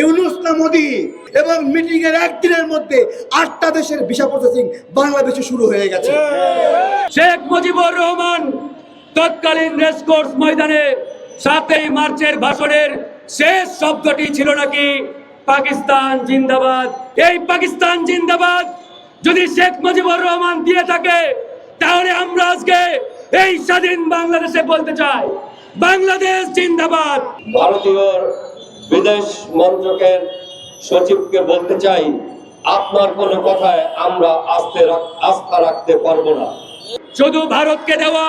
ইউনুস না মোদি। এবং মিটিং এর একদিনের মধ্যে আটটা দেশের ভিসা প্রসেসিং বাংলাদেশে শুরু হয়ে গেছে। শেখ মুজিবুর রহমান তৎকালীন রেসকোর্স ময়দানে সাতই মার্চের ভাষণের শেষ শব্দটি ছিল নাকি পাকিস্তান জিন্দাবাদ। এই পাকিস্তান জিন্দাবাদ যদি শেখ মুজিবুর রহমান দিয়ে থাকে তাহলে আমরা আজকে এই স্বাধীন বাংলাদেশে বলতে চাই বাংলাদেশ জিন্দাবাদ। ভারতীয় বিদেশ মন্ত্রকের সচিবকে বলতে চাই, আপনার কোনো কথায় আমরা আস্তে আস্থা রাখতে পারব না। শুধু ভারতকে দেওয়া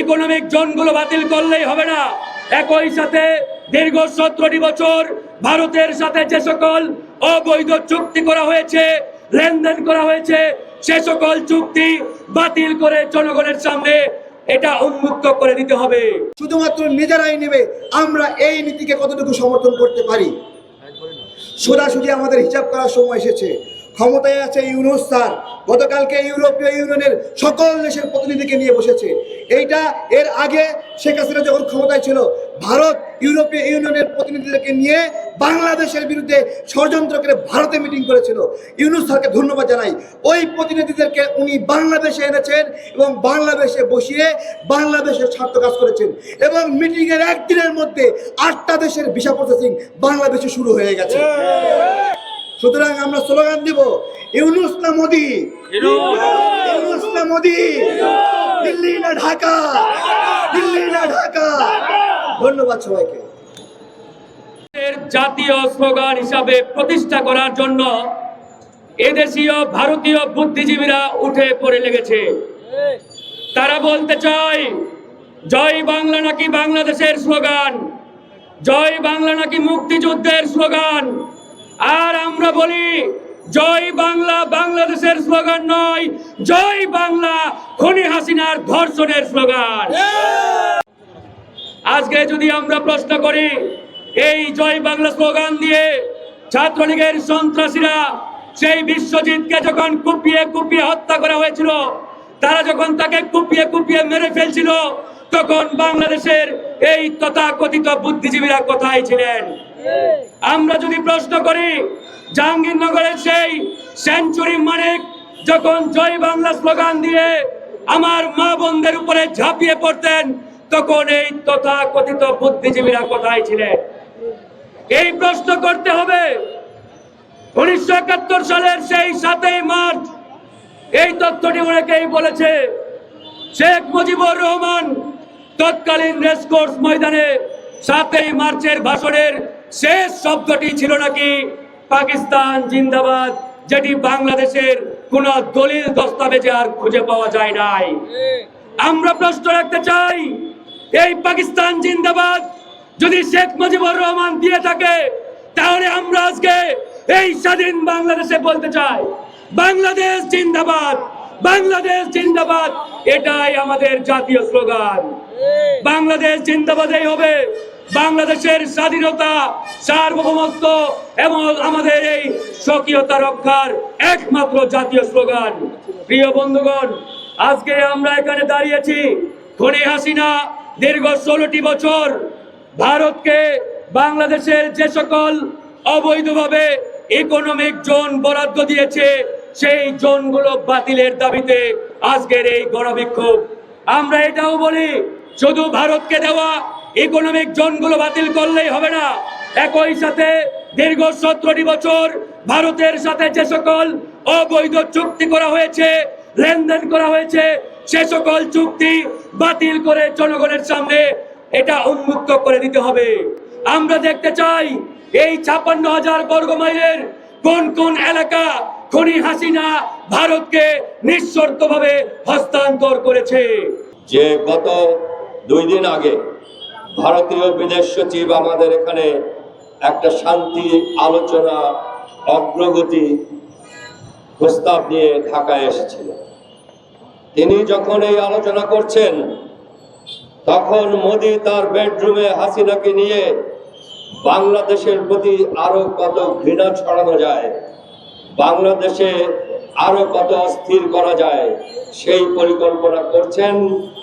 ইকোনমিক জোনগুলো বাতিল করলেই হবে না। একই সাথে দীর্ঘ সতেরোটি বছর ভারতের সাথে যে সকল অবৈধ চুক্তি করা হয়েছে, লেনদেন করা হয়েছে, সে সকল চুক্তি বাতিল করে জনগণের সামনে এটা উন্মুক্ত করে দিতে হবে। শুধুমাত্র নিজেরাই নেবে, আমরা এই নীতিকে কতটুকু সমর্থন করতে পারি? সোজাসুজি আমাদের হিসাব করার সময় এসেছে। ক্ষমতায় আছে ইউনুস স্যার। গতকালকে ইউরোপীয় ইউনিয়নের সকল দেশের প্রতিনিধিকে নিয়ে বসেছে। এইটা এর আগে শেখ হাসিনা যখন ক্ষমতায় ছিল, ভারত ইউরোপীয় ইউনিয়নের প্রতিনিধিদেরকে নিয়ে বাংলাদেশের বিরুদ্ধে ষড়যন্ত্র করে ভারতে মিটিং করেছিল। ইউনুস স্যারকে ধন্যবাদ জানাই। ওই প্রতিনিধিদেরকে উনি বাংলাদেশে এনেছেন এবং বাংলাদেশে বসিয়ে বাংলাদেশের স্বার্থ কাজ করেছেন। এবং মিটিংয়ের একদিনের মধ্যে আটটা দেশের ভিসা প্রসেসিং বাংলাদেশে শুরু হয়ে গেছে। সুতরাং আমরা স্লোগান দিব ইউনুস না মোদি? ইউনুস। না মোদি? দিল্লি না ঢাকা? দিল্লি না ঢাকা? ধন্যবাদ সবাইকে। জাতীয় স্লোগান হিসাবে প্রতিষ্ঠা করার জন্য এদেশীয় ভারতীয় বুদ্ধিজীবীরা উঠে পড়ে লেগেছে। তারা বলতে চায় জয় বাংলা নাকি বাংলাদেশের স্লোগান? জয় বাংলা নাকি মুক্তিযুদ্ধের স্লোগান? আর আমরা বলি, জয় বাংলা, বাংলাদেশের স্লোগান নয়, জয় বাংলা, খনি হাসিনার ধর্ষণের স্লোগান। আজকে যদি আমরা প্রশ্ন করি, এই জয় বাংলা স্লোগান দিয়ে ছাত্রলীগের সন্ত্রাসীরা সেই বিশ্বজিৎকে যখন কুপিয়ে কুপিয়ে হত্যা করা হয়েছিল, তারা যখন তাকে কুপিয়ে কুপিয়ে মেরে ফেলছিল, তখন বাংলাদেশের এই তথাকথিত বুদ্ধিজীবীরা কোথায় ছিলেন? আমরা যদি প্রশ্ন করি, জাহাঙ্গীরনগরের সেই সেঞ্চুরি মানিক যখন জয় বাংলা স্লোগান দিয়ে আমার মা বোনদের উপরে ঝাঁপিয়ে পড়তেন, তখন এই তথাকথিত বুদ্ধিজীবীরা কোথায় ছিলেন? এই প্রশ্ন করতে হবে, উনিশশো একাত্তর সালের সেই সাতই মার্চ, এই তথ্যটি অনেকেই বলেছে, শেখ মুজিবুর রহমান তৎকালীন রেসকোর্স ময়দানে সাতই মার্চের ভাষণের শেষ শব্দটি ছিল নাকি পাকিস্তান জিন্দাবাদ যেটি বাংলাদেশের কোন দলিল দস্তাবেজে আর খুঁজে পাওয়া যায় নাই। আমরা প্রশ্ন রাখতে চাই এই পাকিস্তান জিন্দাবাদ যদি শেখ মুজিবুর রহমান দিয়ে থাকে তাহলে আমরা আজকে এই স্বাধীন বাংলাদেশে বলতে চাই বাংলাদেশ জিন্দাবাদ বাংলাদেশ জিন্দাবাদ এটাই আমাদের জাতীয় স্লোগান। বাংলাদেশ জিন্দাবাদই হবে। বাংলাদেশের স্বাধীনতা, সার্বভৌমত্ব এবং আমাদের এই স্বকীয়তা রক্ষার একমাত্র জাতীয় স্লোগান। প্রিয় বন্ধুগণ, আজকে আমরা এখানে দাঁড়িয়েছি খনি হাসিনা দীর্ঘ ষোলোটি বছর ভারতকে বাংলাদেশের যে সকল অবৈধভাবে ইকোনমিক জোন বরাদ্দ দিয়েছে, সেই জোনগুলো বাতিলের দাবিতে আজকের এই গণবিক্ষোভ। আমরা এটাও বলি, শুধু ভারতকে দেওয়া ইকোনমিক জোনগুলো বাতিল করলেই হবে না। একই সাথে দীর্ঘ সতেরোটি বছর ভারতের সাথে যে সকল অবৈধ চুক্তি করা হয়েছে, লেনদেন করা হয়েছে, সে সকল চুক্তি বাতিল করে জনগণের সামনে এটা উন্মুক্ত করে দিতে হবে। আমরা দেখতে চাই এই ছাপান্ন হাজার বর্গ মাইলের কোন কোন এলাকা খনি হাসিনা ভারতকে নিঃশর্তভাবে হস্তান্তর করেছে। যে গত দুই দিন আগে ভারতীয় বিদেশ সচিব আমাদের এখানে একটা শান্তি, আলোচনা, অগ্রগতি প্রস্তাব নিয়ে ঢাকায় এসেছিল তিনি যখন এই আলোচনা করছেন, তখন মোদি তার বেডরুমে হাসিনাকে নিয়ে বাংলাদেশের প্রতি আরও কত ঘৃণা ছড়ানো যায়, বাংলাদেশে আরও কত অস্থির করা যায়, সেই পরিকল্পনা করছেন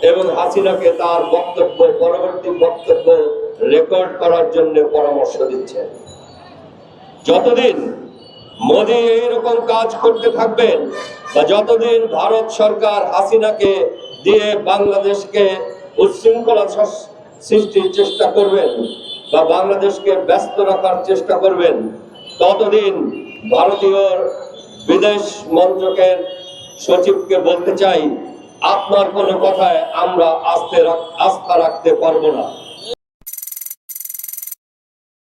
এবং হাসিনাকে তার বক্তব্য, পরবর্তী বক্তব্য রেকর্ড করার জন্য পরামর্শ দিচ্ছেন। যতদিন মোদী এইরকম কাজ করতে থাকবেন বা যতদিন ভারত সরকার হাসিনাকে দিয়ে বাংলাদেশকে উচ্ছৃঙ্খলা সৃষ্টির চেষ্টা করবেন বা বাংলাদেশকে ব্যস্ত রাখার চেষ্টা করবেন, ততদিন ভারতীয় বিদেশ মন্ত্রকের সচিবকে বলতে চাই, আপনার কোনো কথায় আমরা আস্থা রাখ- আস্থা রাখতে পারব না।